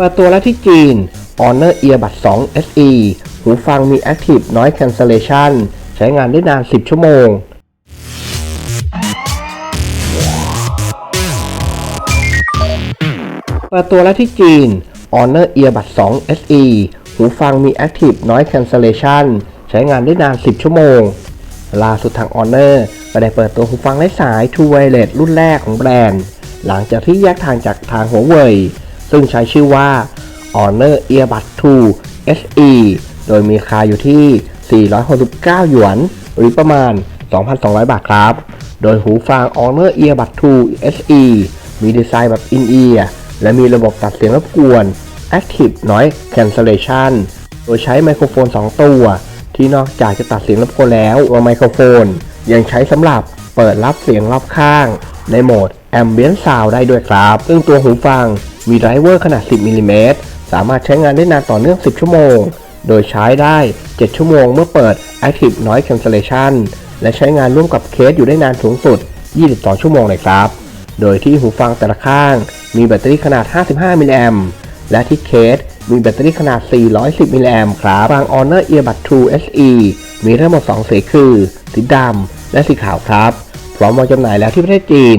เปิดตัวแล้วที่จีน Honor Earbud 2 SE หูฟังมี Active Noise Cancellation ใช้งานได้นาน 10 ชั่วโมง เปิดตัวแล้วที่จีน Honor Earbud 2 SE หูฟังมี Active Noise Cancellation ใช้งานได้นาน 10 ชั่วโมง ล่าสุดทาง Honor ก็ได้เปิดตัวหูฟังไร้สาย True Wireless รุ่นแรกของแบรนด์ หลังจากที่แยกทางจากทางหัวเว่ย ซึ่งใช้ชื่อว่า Honor Earbud 2 SE โดยมีราคาอยู่ที่ 469 หยวน หรือประมาณ 2,200 บาทครับ โดยหูฟัง Honor Earbud 2 SE มีดีไซน์แบบ in-ear และมีระบบตัดเสียงรบกวน Active Noise Cancellation โดยใช้ไมโครโฟน 2 ตัว ที่นอกจากจะตัดเสียงรบกวนแล้วตัวไมโครโฟน ยังใช้สำหรับเปิดรับเสียงรอบข้าง ในโหมด Ambient Sound ได้ด้วยครับ ซึ่งตัวหูฟัง มีไดรเวอร์ขนาด 10มิลลิเมตรสามารถใช้งานได้นานต่อเนื่อง 10 ชั่วโมง โดยใช้ได้ 7 ชั่วโมงเมื่อเปิด Active Noise Cancellation และใช้งานร่วมกับเคสอยู่ได้นานสูงสุด 22 ชั่วโมงเลยครับ โดยที่หูฟังแต่ละข้าง มีแบตเตอรี่ขนาด 55 มิลลิแอมและที่เคสมีแบตเตอรี่ขนาด 410 มิลลิแอมครับฟัง Honor Earbud 2 SE มีทั้งหมด 2 สีคือ สีดำและสีขาวครับ พร้อมวางจำหน่ายแล้วที่ประเทศจีน